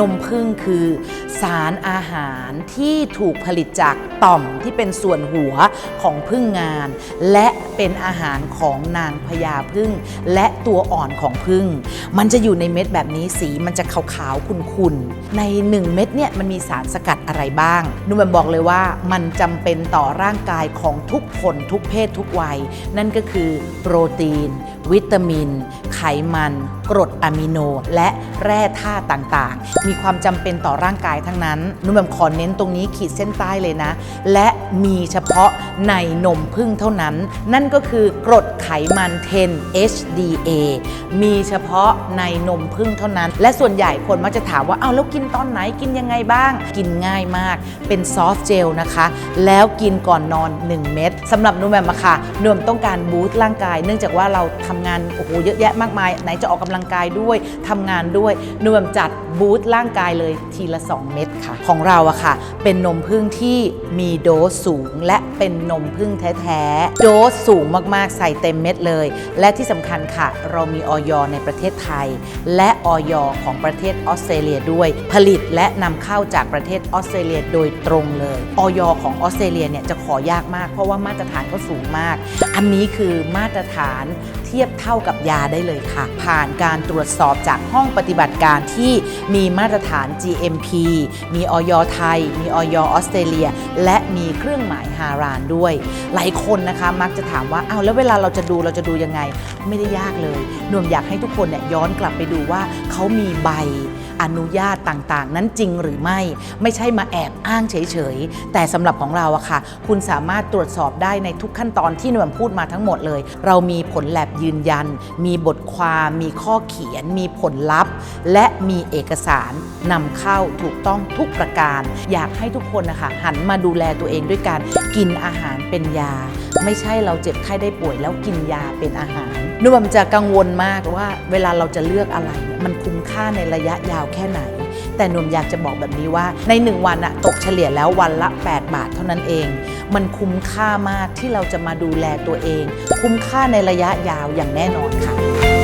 นมผึ้งคือสารอาหารที่ถูกผลิตจากต่อมที่เป็นส่วนหัวของผึ้งงาน และเป็นอาหารของนางพญาผึ้งและตัวอ่อนของผึ้งมันจะอยู่ในเม็ดแบบนี้สีมันจะขาวๆขุ่นๆใน 1 เม็ดเนี่ยมันมีสารสกัดอะไรบ้างนุ่มแหม่มบอกเลยว่ามันจำเป็นต่อร่างกายของทุกคนทุกเพศทุกวัย นั่นก็คือโปรตีน วิตามิน ไขมัน กรดอะมิโน และแร่ธาตุต่างๆ มีความจำเป็นต่อร่างกายทั้งนั้นนุ่มแหม่มขอเน้นตรงนี้ขีดเส้นใต้เลยนะ และมีเฉพาะในนมพึ่งเท่านั้น นั่นก็คือกรดไขมัน 10 HDA มีเฉพาะในนมพึ่งเท่านั้น และส่วนใหญ่คนมักจะถามว่าเอาแล้วกินตอนไหนกินยังไงบ้าง กินง่ายมาก เป็นซอฟต์เจลนะคะ แล้วกินก่อนนอน 1 เม็ดสำหรับนุ่มแหม่มอะค่ะนุ่มต้องการบูสต์ร่างกาย เนื่องจากว่าเราทำงานโอ้โหเยอะแยะมากมาย ไหนจะออกกำลังกายด้วยทำงานด้วยนุ่มแหม่มจัดบูสต์ร่างกายเลยทีละ2เม็ดค่ะ ของเราอะค่ะ เป็นนมพึ่งที่มีโดสสูง และเป็นนมพึ่งแท้ๆ โดสสูงมากๆ ใส่เต็มเม็ดเลย และที่สำคัญค่ะ เรามีออยในประเทศไทย และออยของประเทศออสเตรเลียด้วย ผลิตและนำเข้าจากประเทศออสเตรเลียโดยตรงเลยออยของออสเตรเลียเนี่ยจะขอยากมาก เพราะว่ามาตรฐานเขาสูงมาก อันนี้คือมาตรฐานเทียบเท่ากับยาได้เลยค่ะ ผ่านการตรวจสอบจากห้องปฏิบัติการที่มีมาตรฐาน GMP มีออยไทย มีออยออสเตรเลีย และมีเครื่องหมายฮารานด้วย หลายคนนะคะมักจะถามว่าเอาวแล้วเวลาเราจะดูเราจะดูยังไง ไม่ได้ยากเลยหน่วมอยากให้ทุกคนเนี่ยย้อนกลับไปดูว่าเขามีใบ อนุญาตต่างๆ นั้นจริงหรือไม่ ไม่ใช่มาแอบอ้างเฉยๆ แต่สำหรับของเราอะค่ะ คุณสามารถตรวจสอบได้ในทุกขั้นตอนที่หน่วยพูดมาทั้งหมดเลย เรามีผลแลบยืนยัน มีบทความมีข้อเขียน มีผลลัพธ์ และมีเอกสารนำเข้าถูกต้องทุกประการ อยากให้ทุกคนนะคะหันมาดูแลตัวเองด้วยการกินอาหารเป็นยา ไม่ใช่เราเจ็บไข้ได้ป่วยแล้วกินยาเป็นอาหารนุ่มจะกังวลมากว่าเวลาเราจะเลือกอะไรเนี่ยมันคุ้มค่าในระยะยาวแค่ไหน แต่หนุ่มอยากจะบอกแบบนี้ว่าใน 1 วันอะตกเฉลี่ยแล้ววันละ 8 บาทเท่านั้นเอง มันคุ้มค่ามากที่เราจะมาดูแลตัวเอง คุ้มค่าในระยะยาวอย่างแน่นอนค่ะ